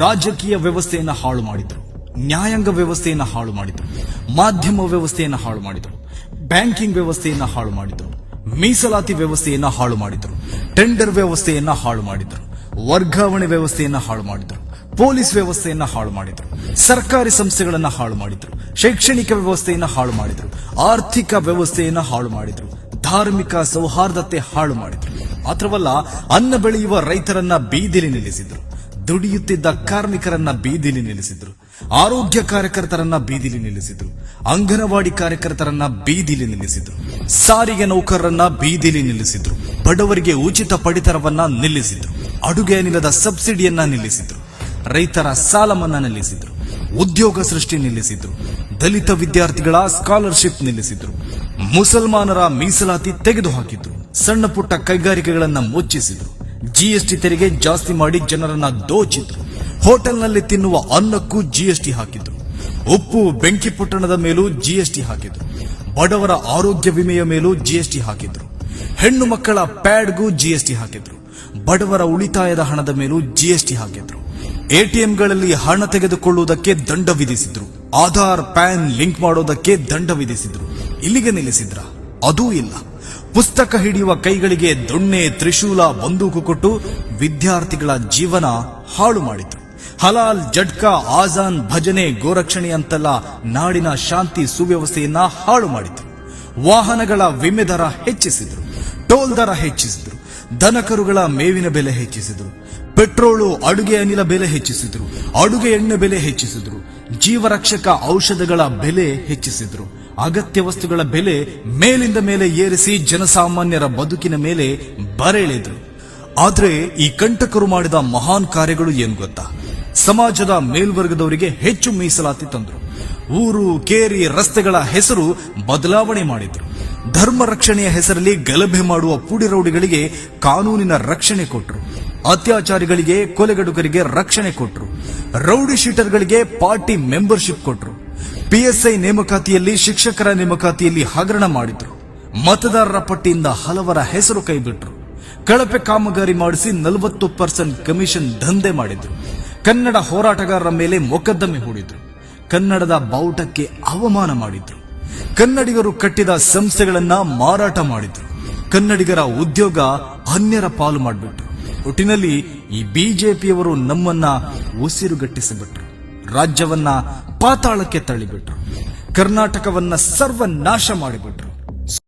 ರಾಜಕೀಯ ವ್ಯವಸ್ಥೆಯನ್ನು ಹಾಳು ಮಾಡಿದ್ರು ನ್ಯಾಯಾಂಗ ವ್ಯವಸ್ಥೆಯನ್ನು ಹಾಳು ಮಾಡಿದರು ಮಾಧ್ಯಮ ವ್ಯವಸ್ಥೆಯನ್ನು ಹಾಳು ಮಾಡಿದರು ಬ್ಯಾಂಕಿಂಗ್ ವ್ಯವಸ್ಥೆಯನ್ನು ಹಾಳು ಮಾಡಿದರು ಮೀಸಲಾತಿ ವ್ಯವಸ್ಥೆಯನ್ನು ಹಾಳು ಮಾಡಿದ್ರು ಟೆಂಡರ್ ವ್ಯವಸ್ಥೆಯನ್ನ ಹಾಳು ಮಾಡಿದ್ರು ವರ್ಗಾವಣೆ ವ್ಯವಸ್ಥೆಯನ್ನ ಹಾಳು ಮಾಡಿದರು ಪೊಲೀಸ್ ವ್ಯವಸ್ಥೆಯನ್ನ ಹಾಳು ಮಾಡಿದ್ರು ಸರ್ಕಾರಿ ಸಂಸ್ಥೆಗಳನ್ನ ಹಾಳು ಮಾಡಿದ್ರು ಶೈಕ್ಷಣಿಕ ವ್ಯವಸ್ಥೆಯನ್ನ ಹಾಳು ಮಾಡಿದ್ರು ಆರ್ಥಿಕ ವ್ಯವಸ್ಥೆಯನ್ನ ಹಾಳು ಮಾಡಿದ್ರು ಧಾರ್ಮಿಕ ಸೌಹಾರ್ದತೆ ಹಾಳು ಮಾಡಿದ್ರು ಮಾತ್ರವಲ್ಲ ಅನ್ನ ಬೆಳೆಯುವ ರೈತರನ್ನ ಬೀದಿಲಿ ನಿಲ್ಲಿಸಿದ್ರು ದುಡಿಯುತ್ತಿದ್ದ ಕಾರ್ಮಿಕರನ್ನ ಬೀದಿಲಿ ನಿಲ್ಲಿಸಿದ್ರು. ಆರೋಗ್ಯ ಕಾರ್ಯಕರ್ತರನ್ನ ಬೀದಿಲಿ ನಿಲ್ಲಿಸಿದ್ರು. ಅಂಗನವಾಡಿ ಕಾರ್ಯಕರ್ತರನ್ನ ಬೀದಿಲಿ ನಿಲ್ಲಿಸಿದ್ರು. ಸಾರಿಗೆ ನೌಕರರನ್ನ ಬೀದಿಲಿ ನಿಲ್ಲಿಸಿದ್ರು. ಬಡವರಿಗೆ ಉಚಿತ ಪಡಿತರವನ್ನ ನಿಲ್ಲಿಸಿದ್ರು. ಅಡುಗೆ ಅನಿಲದ ಸಬ್ಸಿಡಿಯನ್ನ ನಿಲ್ಲಿಸಿದ್ರು. ರೈತರ ಸಾಲ ಮನ್ನಾ ನಿಲ್ಲಿಸಿದ್ರು. ಉದ್ಯೋಗ ಸೃಷ್ಟಿ ನಿಲ್ಲಿಸಿದ್ರು. ದಲಿತ ವಿದ್ಯಾರ್ಥಿಗಳ ಸ್ಕಾಲರ್ಶಿಪ್ ನಿಲ್ಲಿಸಿದ್ರು. ಮುಸಲ್ಮಾನರ ಮೀಸಲಾತಿ ತೆಗೆದುಹಾಕಿದ್ರು. ಸಣ್ಣ ಪುಟ್ಟ ಕೈಗಾರಿಕೆಗಳನ್ನ ಮುಚ್ಚಿಸಿದ್ರು. ಜಿಎಸ್ಟಿ ತೆರಿಗೆ ಜಾಸ್ತಿ ಮಾಡಿ ಜನರನ್ನ ದೋಚಿದ್ರು. ಹೋಟೆಲ್ನಲ್ಲಿ ತಿನ್ನುವ ಅನ್ನಕ್ಕೂ ಜಿಎಸ್ಟಿ ಹಾಕಿದ್ರು. ಉಪ್ಪು, ಬೆಂಕಿ ಪೊಟ್ಟಣದ ಮೇಲೂ ಜಿಎಸ್ಟಿ ಹಾಕಿದ್ರು. ಬಡವರ ಆರೋಗ್ಯ ವಿಮೆಯ ಮೇಲೂ ಜಿಎಸ್ಟಿ ಹಾಕಿದ್ರು. ಹೆಣ್ಣು ಮಕ್ಕಳ ಪ್ಯಾಡ್ಗೂ ಜಿಎಸ್ಟಿ ಹಾಕಿದ್ರು. ಬಡವರ ಉಳಿತಾಯದ ಹಣದ ಮೇಲೂ ಜಿಎಸ್ಟಿ ಹಾಕಿದ್ರು. ಎಟಿಎಂಗಳಲ್ಲಿ ಹಣ ತೆಗೆದುಕೊಳ್ಳುವುದಕ್ಕೆ ದಂಡ ವಿಧಿಸಿದ್ರು. ಆಧಾರ್, ಪ್ಯಾನ್ ಲಿಂಕ್ ಮಾಡೋದಕ್ಕೆ ದಂಡ ವಿಧಿಸಿದ್ರು. ಇಲ್ಲಿಗೆ ನಿಲ್ಲಿಸಿದ್ರ? ಅದೂ ಇಲ್ಲ. ಪುಸ್ತಕ ಹಿಡಿಯುವ ಕೈಗಳಿಗೆ ದೊಣ್ಣೆ, ತ್ರಿಶೂಲ, ಬಂದೂಕು ಕೊಟ್ಟು ವಿದ್ಯಾರ್ಥಿಗಳ ಜೀವನ ಹಾಳು ಮಾಡಿದ್ರು ಹಲಾಲ್, ಜಡ್ಕಾ, ಆಜಾನ್, ಭಜನೆ, ಗೋರಕ್ಷಣೆ ಅಂತೆಲ್ಲ ನಾಡಿನ ಶಾಂತಿ ಸುವ್ಯವಸ್ಥೆಯನ್ನ ಹಾಳು ಮಾಡಿದ್ರು ವಾಹನಗಳ ವಿಮೆ ದರ ಹೆಚ್ಚಿಸಿದ್ರು, ಟೋಲ್ ದರ ಹೆಚ್ಚಿಸಿದ್ರು, ದನಕರುಗಳ ಮೇವಿನ ಬೆಲೆ ಹೆಚ್ಚಿಸಿದ್ರು, ಪೆಟ್ರೋಲು, ಅಡುಗೆ ಅನಿಲ ಬೆಲೆ ಹೆಚ್ಚಿಸಿದ್ರು, ಅಡುಗೆ ಎಣ್ಣೆ ಬೆಲೆ ಹೆಚ್ಚಿಸಿದ್ರು, ಜೀವರಕ್ಷಕ ಔಷಧಗಳ ಬೆಲೆ ಹೆಚ್ಚಿಸಿದ್ರು. ಅಗತ್ಯ ವಸ್ತುಗಳ ಬೆಲೆ ಮೇಲಿಂದ ಮೇಲೆ ಏರಿಸಿ ಜನಸಾಮಾನ್ಯರ ಬದುಕಿನ ಮೇಲೆ ಬರೆಳೆದ್ರು ಆದರೆ ಈ ಕಂಟಕರು ಮಾಡಿದ ಮಹಾನ್ ಕಾರ್ಯಗಳು ಏನು ಗೊತ್ತಾ? ಸಮಾಜದ ಮೇಲ್ವರ್ಗದವರಿಗೆ ಹೆಚ್ಚು ಮೀಸಲಾತಿ ತಂದರು. ಊರು, ಕೇರಿ, ರಸ್ತೆಗಳ ಹೆಸರು ಬದಲಾವಣೆ ಮಾಡಿದ್ರು. ಧರ್ಮ ರಕ್ಷಣೆಯ ಹೆಸರಲ್ಲಿ ಗಲಭೆ ಮಾಡುವ ಪುಡಿರೌಡಿಗಳಿಗೆ ಕಾನೂನಿನ ರಕ್ಷಣೆ ಕೊಟ್ಟರು ಅತ್ಯಾಚಾರಿಗಳಿಗೆ ಕೊಲೆಗಡುಕರಿಗೆ ರಕ್ಷಣೆ ಕೊಟ್ಟರು ರೌಡಿ ಶೀಟರ್ಗಳಿಗೆ ಪಾರ್ಟಿ ಮೆಂಬರ್ಶಿಪ್ ಕೊಟ್ರು. ಪಿಎಸ್ಐ ನೇಮಕಾತಿಯಲ್ಲಿ ಶಿಕ್ಷಕರ ನೇಮಕಾತಿಯಲ್ಲಿ ಹಗರಣ ಮಾಡಿದ್ರು. ಮತದಾರರ ಪಟ್ಟಿಯಿಂದ ಹಲವರ ಹೆಸರು ಕೈಬಿಟ್ರು. ಕಳಪೆ ಕಾಮಗಾರಿ ಮಾಡಿಸಿ ನಲವತ್ತು ಪರ್ಸೆಂಟ್ ಕಮಿಷನ್ ದಂಧೆ ಮಾಡಿದ್ರು. ಕನ್ನಡ ಹೋರಾಟಗಾರರ ಮೇಲೆ ಮೊಕದ್ದಮೆ ಹೂಡಿದ್ರು. ಕನ್ನಡದ ಬಾವುಟಕ್ಕೆ ಅವಮಾನ ಮಾಡಿದ್ರು. ಕನ್ನಡಿಗರು ಕಟ್ಟಿದ ಸಂಸ್ಥೆಗಳನ್ನ ಮಾರಾಟ ಮಾಡಿದ್ರು. ಕನ್ನಡಿಗರ ಉದ್ಯೋಗ ಅನ್ಯರ ಪಾಲು ಮಾಡಿಬಿಟ್ರು. ಒಟ್ಟಿನಲ್ಲಿ ಈ ಬಿಜೆಪಿಯವರು ನಮ್ಮನ್ನ ಉಸಿರುಗಟ್ಟಿಸಿಬಿಟ್ರು. ರಾಜ್ಯವನ್ನ ಪಾತಾಳಕ್ಕೆ ತಳ್ಳಿಬಿಟ್ರು. ಕರ್ನಾಟಕವನ್ನ ಸರ್ವನಾಶ ಮಾಡಿಬಿಟ್ರು.